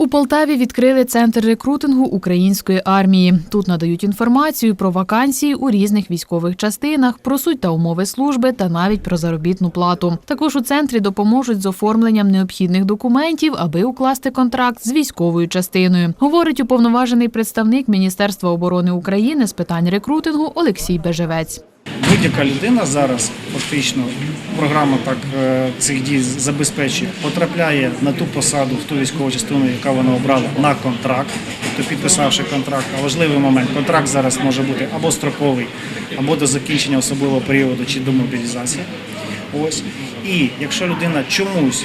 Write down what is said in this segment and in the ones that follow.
У Полтаві відкрили центр рекрутингу української армії. Тут надають інформацію про вакансії у різних військових частинах, про суть та умови служби та навіть про заробітну плату. Також у центрі допоможуть з оформленням необхідних документів, аби укласти контракт з військовою частиною. Говорить уповноважений представник Міністерства оборони України з питань рекрутингу Олексій Бежевець. Будь-яка людина зараз фактично програма так е, цих дій забезпечує, потрапляє на ту посаду, в ту військову частину, яка вона обрала на контракт, тобто підписавши контракт. А важливий момент контракт зараз може бути або строковий, або до закінчення особливого періоду чи до мобілізації. Ось і якщо людина чомусь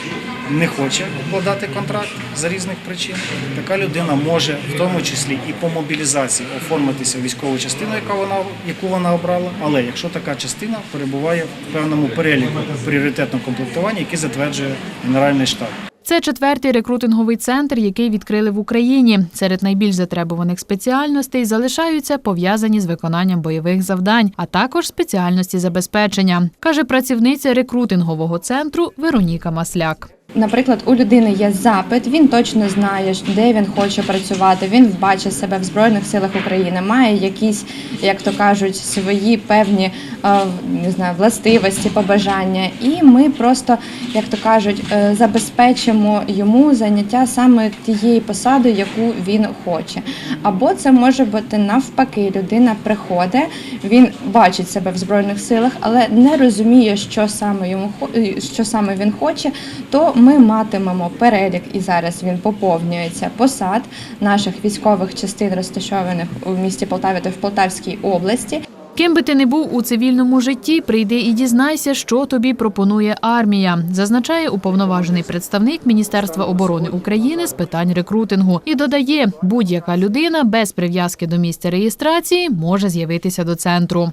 не хоче укладати контракт за різних причин, така людина може в тому числі і по мобілізації оформитися військову частину, яка вона яку вона обрала. Але якщо така частина перебуває в певному переліку пріоритетного комплектування, який затверджує Генеральний штаб. Це четвертий рекрутинговий центр, який відкрили в Україні. Серед найбільш затребуваних спеціальностей залишаються пов'язані з виконанням бойових завдань, а також спеціальності забезпечення, каже працівниця рекрутингового центру Вероніка Масляк. Наприклад, у людини є запит, він точно знає, де він хоче працювати. Він бачить себе в збройних силах України, має якісь, як то кажуть, свої певні е, не знаю, властивості, побажання. І ми просто, як то кажуть, е, забезпечимо йому заняття саме тієї посади, яку він хоче. Або це може бути навпаки, людина приходить, він бачить себе в збройних силах, але не розуміє, що саме йому е, що саме він хоче. То ми матимемо перелік, і зараз він поповнюється посад наших військових частин, розташованих у місті Полтаві та в Полтавській області. Ким би ти не був у цивільному житті, прийди і дізнайся, що тобі пропонує армія, зазначає уповноважений представник Міністерства оборони України з питань рекрутингу і додає, будь-яка людина без прив'язки до місця реєстрації може з'явитися до центру.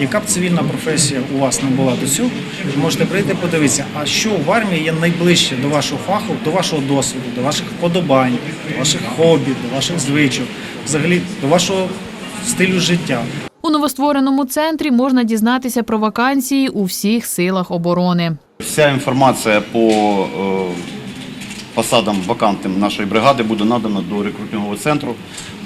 Яка б цивільна професія у вас не була до цього, ви можете прийти подивитися, а що в армії є найближче до вашого фаху, до вашого досвіду, до ваших вподобань, до ваших хобі, до ваших звичок, взагалі до вашого стилю життя. У новоствореному центрі можна дізнатися про вакансії у всіх силах оборони. Вся інформація по е, посадам вакантним нашої бригади буде надана до рекрутингового центру.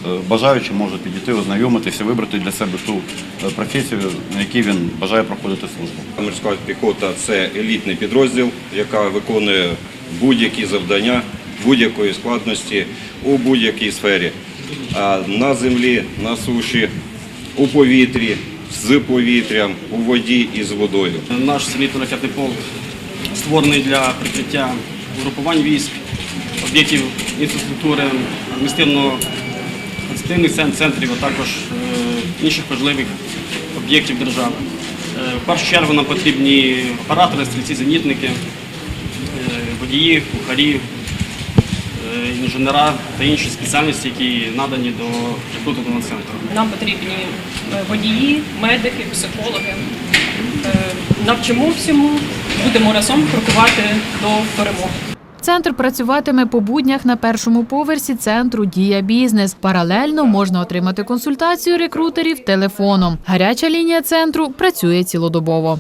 Е, Бажаючі можуть підійти, ознайомитися, вибрати для себе ту е, професію, на якій він бажає проходити службу. Морська піхота це елітний підрозділ, яка виконує будь-які завдання будь-якої складності у будь-якій сфері. На землі, на суші, у повітрі, з повітрям, у воді і з водою. Наш зенітно-ракетний полк створений для прикриття угрупувань військ, об'єктів інфраструктури, адміністративно-адміністративних центрів, а також е, інших важливих об'єктів держави. Е, В першу чергу нам потрібні оператори, стрільці, зенітники, е, водії, кухарі, інженера та інші спеціальності, які надані до рекрутингового центру. Нам потрібні водії, медики, психологи. Е, Навчимо всьому, будемо разом крокувати до перемоги. Центр працюватиме по буднях на першому поверсі центру Дія Бізнес. Паралельно можна отримати консультацію рекрутерів телефоном. Гаряча лінія центру працює цілодобово.